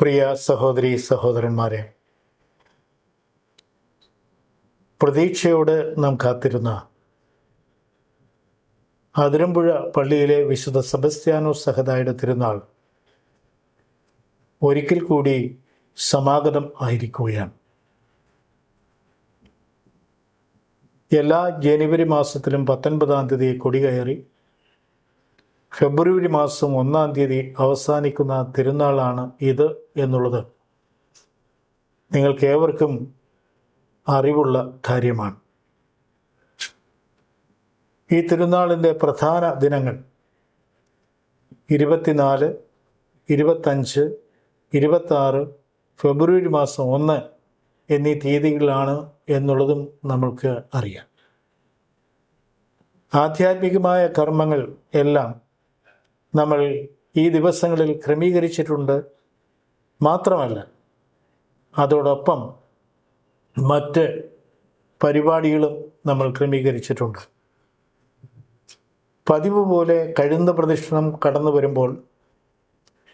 പ്രിയ സഹോദരി സഹോദരന്മാരെ പ്രതീക്ഷയോട് നാം കാത്തിരുന്ന അതിരമ്പുഴ പള്ളിയിലെ വിശുദ്ധ സെബസ്ത്യാനോ സഹതായുടെ തിരുനാൾ ഒരിക്കൽ കൂടി സമാഗതം ആയിരിക്കുകയാണ്. എല്ലാ ജനുവരി മാസത്തിലും പത്തൊൻപതാം തീയതി കൊടികയറി ഫെബ്രുവരി മാസം ഒന്നാം തീയതി അവസാനിക്കുന്ന തിരുനാളാണ് ഇത് എന്നുള്ളത് നിങ്ങൾക്കേവർക്കും അറിവുള്ള കാര്യമാണ്. ഈ തിരുനാളിന്റെ പ്രധാന ദിനങ്ങൾ ഇരുപത്തിനാല് ഇരുപത്തഞ്ച് ഇരുപത്താറ് ഫെബ്രുവരി മാസം ഒന്ന് എന്നീ തീയതികളാണ് എന്നുള്ളതും നമ്മൾക്ക് അറിയാം. ആധ്യാത്മികമായ കർമ്മങ്ങൾ എല്ലാം നമ്മൾ ഈ ദിവസങ്ങളിൽ ക്രമീകരിച്ചിട്ടുണ്ട് മാത്രമല്ല അതോടൊപ്പം മറ്റ് പരിപാടികളും നമ്മൾ ക്രമീകരിച്ചിട്ടുണ്ട്. പതിവ് പോലെ കഴുന്ന പ്രദക്ഷിണം കടന്നു വരുമ്പോൾ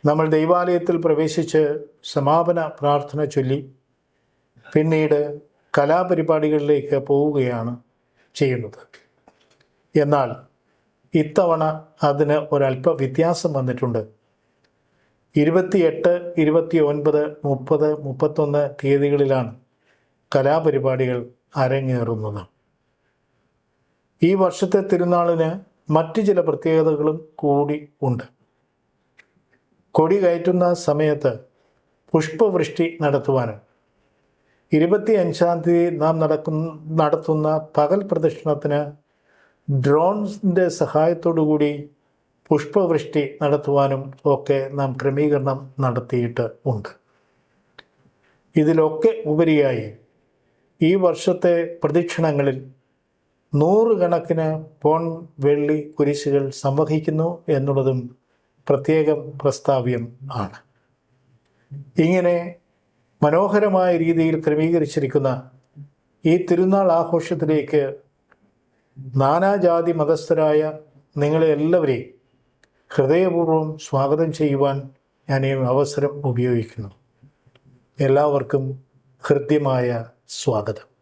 നമ്മൾ ദൈവാലയത്തിൽ പ്രവേശിച്ച് സമാപന പ്രാർത്ഥന ചൊല്ലി പിന്നീട് കലാപരിപാടികളിലേക്ക് പോവുകയാണ് ചെയ്യുന്നത്. എന്നാൽ ഇത്തവണ അതിന് ഒരല്പ വ്യത്യാസം വന്നിട്ടുണ്ട്. ഇരുപത്തിയെട്ട് ഇരുപത്തി ഒൻപത് മുപ്പത് മുപ്പത്തൊന്ന് തീയതികളിലാണ് കലാപരിപാടികൾ അരങ്ങേറുന്നത്. ഈ വർഷത്തെ തിരുനാളിന് മറ്റ് ചില പ്രത്യേകതകളും കൂടി ഉണ്ട്. കൊടി കയറ്റുന്ന സമയത്ത് പുഷ്പവൃഷ്ടി നടത്തുവാനും ഇരുപത്തി അഞ്ചാം തീയതി നാം നടക്കുന്ന നടത്തുന്ന പകൽ പ്രദക്ഷിണത്തിന് ഡ്രോൺസിന്റെ സഹായത്തോടുകൂടി പുഷ്പവൃഷ്ടി നടത്തുവാനും ഒക്കെ നാം ക്രമീകരണം നടത്തിയിട്ട് ഉണ്ട്. ഇതിലൊക്കെ ഉപരിയായി ഈ വർഷത്തെ പ്രദക്ഷിണങ്ങളിൽ നൂറുകണക്കിന് പോൺ വെള്ളി കുരിശുകൾ സംവഹിക്കുന്നു എന്നുള്ളതും പ്രത്യേകം പ്രസ്താവ്യം ആണ്. ഇങ്ങനെ മനോഹരമായ രീതിയിൽ ക്രമീകരിച്ചിരിക്കുന്ന ഈ തിരുനാൾ ആഘോഷത്തിലേക്ക് നാനാജാതി മതസ്ഥരായ നിങ്ങളെ എല്ലാവരെയും ഹൃദയപൂർവം സ്വാഗതം ചെയ്യുവാൻ ഞാൻ ഈ അവസരം ഉപയോഗിക്കുന്നു. എല്ലാവർക്കും ഹൃദ്യമായ സ്വാഗതം.